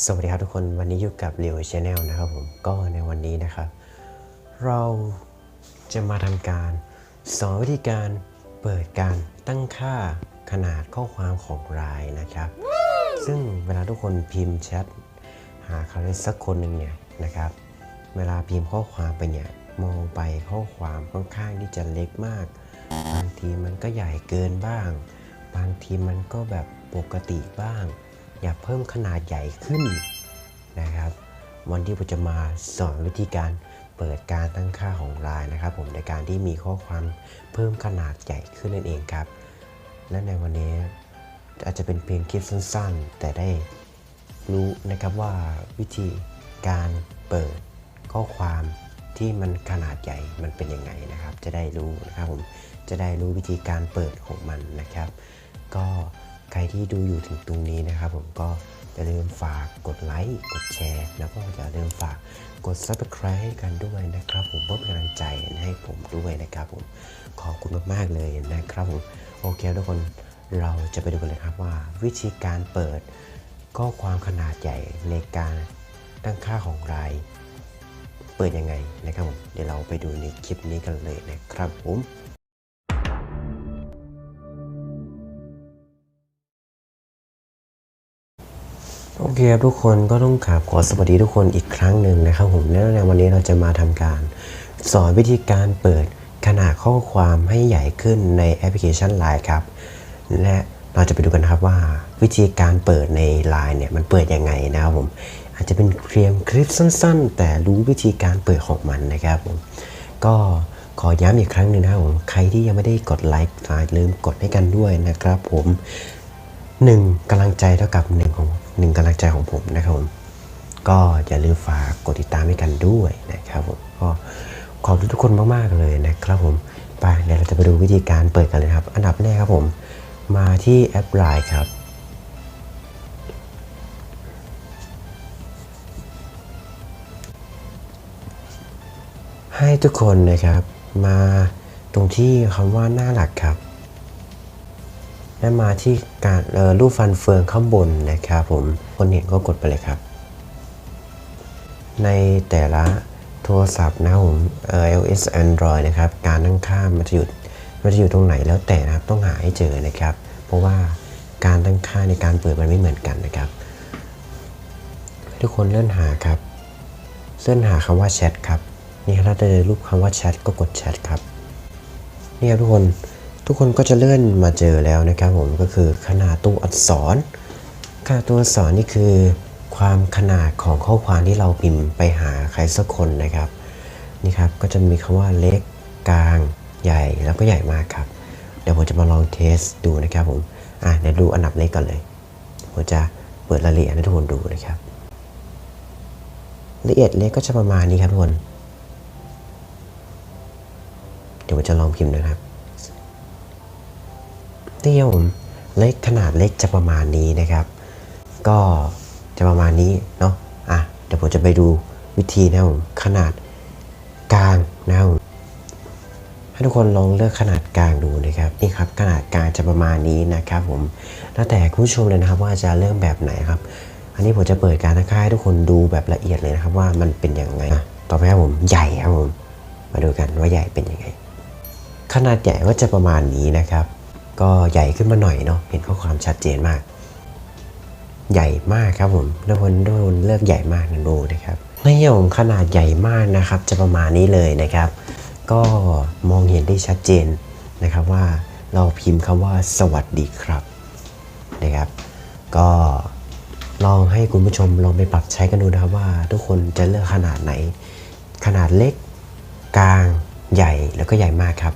สวัสดีครับทุกคนวันนี้อยู่กับเรียวชาแนลนะครับผมก็ในวันนี้นะครับ เราจะมาทำการสอนวิธีการเปิดการตั้งค่าขนาดข้อความของรายนะครับ ซึ่งเวลาทุกคนพิมพ์แชทหาใครสักคนหนึ่งเนี่ยนะครับ เวลาพิมพ์ข้อความไปเนี่ยมองไปข้อความค่อนข้างที่จะเล็กมาก บางทีมันก็ใหญ่เกินบ้าง บางทีมันก็แบบปกติบ้าง อยากเพิ่มขนาดใหญ่ขึ้นนะครับ วันที่ผมจะมาสอนวิธีการเปิดการตั้งค่าของไลน์นะครับ ผมในการที่มีข้อความเพิ่มขนาดใหญ่ขึ้นนั่นเองครับ และในวันนี้อาจจะเป็นเพียงคลิปสั้นๆ แต่ได้รู้นะครับว่าวิธีการเปิดข้อความที่มันขนาดใหญ่มันเป็นยังไงนะครับ จะได้รู้นะครับผมจะได้รู้วิธีการเปิดของมันนะครับ ก็ ใครที่ดูอยู่ถึงตรงนี้นะครับผมก็อย่าลืมฝากกดไลค์กดแชร์ แล้วก็อย่าลืมฝากกด subscribe ให้กันด้วยนะครับผมเพื่อเป็นกำลังใจให้ผมด้วยนะครับผมขอบคุณมากๆเลยนะครับผมโอเคทุกคนเราจะไปดูกันเลยครับว่า วิธีการเปิดข้อความขนาดใหญ่ในการตั้งค่าของราย เปิดยังไงนะครับผมเดี๋ยวเราไปดูในคลิปนี้กันเลยนะครับผม โอเคครับทุกคนก็ต้องขาบขอสวัสดีทุกคนอีกครั้งหนึ่งนะครับผมและในวันนี้เราจะมาทำการ สอนวิธีการเปิดขนาดข้อความให้ใหญ่ขึ้นในแอปพลิเคชัน Line ครับ และเราจะไปดูกันครับว่า วิธีการเปิดใน Line เนี่ยมันเปิดยังไงนะครับผมอาจจะเป็นเพียงคลิปสั้น ๆ แต่รู้วิธีการเปิดของมันนะครับผมก็ขอย้ำอีกครั้งหนึ่งนะครับผมใครที่ยังไม่ได้กดไลค์อย่าลืมกดให้กันด้วยนะครับผมหนึ่งกำลังใจเท่ากับหนึ่งของ หนึ่งกำลังใจของผมนะครับผมก็อย่าลืมฝากกดติดตามให้กันด้วยนะครับผมก็ขอบคุณทุกคนมากๆเลยนะครับผมไปเดี๋ยวเราจะไปดูวิธีการเปิดกันเลยครับ อันดับแรกครับผม มาที่แอปไลน์ครับ ให้ทุกคนนะครับ มาตรงที่คำว่าหน้าหลักครับ และมาที่การรูปฟันเฟืองข้างบนนะครับผมคนเห็นก็กดไปเลยครับ ในแต่ละโทรศัพท์นะครับผมเอ่อ iOS Android นะครับ การตั้งค่ามันจะอยู่มันจะอยู่ตรงไหนแล้วแต่นะครับต้องหาให้เจอนะครับ เพราะว่าการตั้งค่าในการเปิดมันไม่เหมือนกันนะครับ ทุกคนเลื่อนหาครับเลื่อนหาคำว่าแชทครับนี่ครับถ้าเจอรูปคำว่าแชทก็กดแชทครับนี่ครับทุกคน ทุกคนก็จะเลื่อนมาเจอแล้วนะครับผมก็คือขนาดตัวอักษรขนาดตัวอักษรนี่คือความขนาดของข้อความที่เราพิมพ์ไปหาใครสักคนนะครับนี่ครับก็จะมีคำว่าเล็กกลางใหญ่แล้วก็ใหญ่มากครับ เดี๋ยวผมจะมาลองเทสดูนะครับผมอะเดี๋ยวดูอันดับเล็กก่อนเลยผมจะเปิดรายละเอียดให้ทุกคนดูนะครับละเอียดเล็กก็จะประมาณนี้ครับทุกคน เดี๋ยวผมจะลองพิมพ์นะครับ นี่ครับผมเล็กขนาดเล็กจะประมาณนี้นะครับ ก็จะประมาณนี้เนาะอะเดี๋ยวผมจะไปดูวิธีนะครับผมขนาดกลางนะครับให้ทุกคนลองเลือกขนาดกลางดูนะครับนี่ครับขนาดกลางจะประมาณนี้นะครับผมแล้วแต่คุณผู้ชมเลยนะครับว่าจะเริ่มแบบไหนครับ อันนี้ผมจะเปิดการตั้งค่าให้ทุกคนดูแบบละเอียดเลยนะครับว่ามันเป็นยังไงต่อไปครับผมใหญ่ครับผมมาดูกันว่าใหญ่เป็นยังไง ขนาดใหญ่ก็จะประมาณนี้นะครับ ก็ใหญ่ขึ้นมาหน่อยเนาะเห็นข้อความชัดเจนมาก ใหญ่มากครับผมทุกคนทุกคนเลือกใหญ่มากนะดูนะครับนี่ครับผมขนาดใหญ่มากนะครับ จะประมาณนี้เลยนะครับ ก็มองเห็นได้ชัดเจนนะครับว่าเราพิมพ์คำว่าสวัสดีครับนะครับ ก็ลองให้คุณผู้ชมลองไปปรับใช้กันดูนะครับว่า ทุกคนจะเลือกขนาดไหน ขนาดเล็กกลางใหญ่แล้วก็ใหญ่มากครับ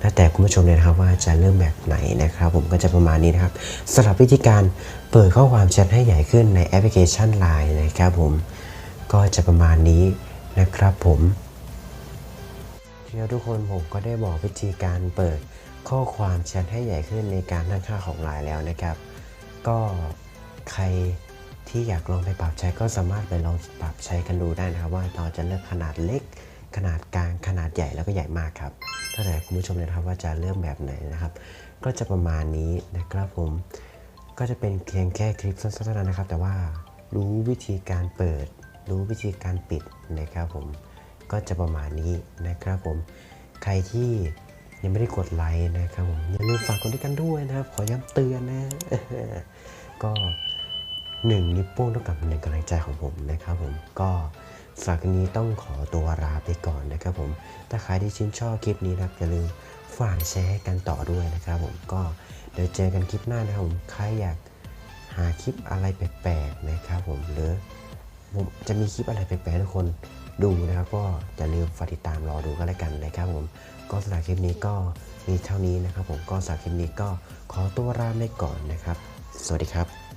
แล้วแต่คุณผู้ชมเลยนะครับว่าจะเริ่มแบบไหนนะครับ ผมก็จะประมาณนี้นะครับสำหรับวิธีการเปิดข้อความแชทให้ใหญ่ขึ้นในแอปพลิเคชัน Line นะครับผมก็จะประมาณนี้นะครับผมเดี๋ยวทุกคนผมก็ได้บอกวิธีการเปิดข้อความแชทให้ใหญ่ขึ้นในการตั้งค่าของ Line แล้วนะครับ ก็ใครที่อยากลองไปปรับใช้ก็สามารถไปลองปรับใช้กันดูได้นะครับว่าเราจะเลือกขนาดเล็ก ขนาดกลางขนาดใหญ่แล้วก็ใหญ่มากครับถ้าแต่คุณผู้ชมเลยนะครับว่าจะเริ่มแบบไหนนะครับ ก็จะประมาณนี้นะครับผมก็จะเป็นเพียงแค่คลิปสั้นๆเท่านั้นนะครับ แต่ว่ารู้วิธีการเปิด รู้วิธีการปิดนะครับผมก็จะประมาณนี้นะครับผมใครที่ยังไม่ได้กดไลค์นะครับผมอย่าลืมฝากกดด้วยกันด้วยนะครับ ขอย้ำเตือนนะก็หนึ่งนิ้วโป้งเท่ากับหนึ่งกำลังใจของผมนะครับผมก็ สำหรับคลิปนี้ต้องขอตัวลาไปก่อนนะครับผม ถ้าใครที่ชื่นชอบคลิปนี้นะครับอย่าลืมฝากแชร์กันต่อด้วยนะครับผม ก็เดี๋ยวเจอกันคลิปหน้านะครับผม ใครอยากหาคลิปอะไรแปลกๆนะครับผม หรือผมจะมีคลิปอะไรแปลกๆทุกคนดูนะครับ ก็อย่าลืมฝากติดตามรอดูก็แล้วกันนะครับผม ก็สำหรับคลิปนี้ก็มีเท่านี้นะครับผม ก็สำหรับคลิปนี้ก็ขอตัวลาไปก่อนนะครับ สวัสดีครับ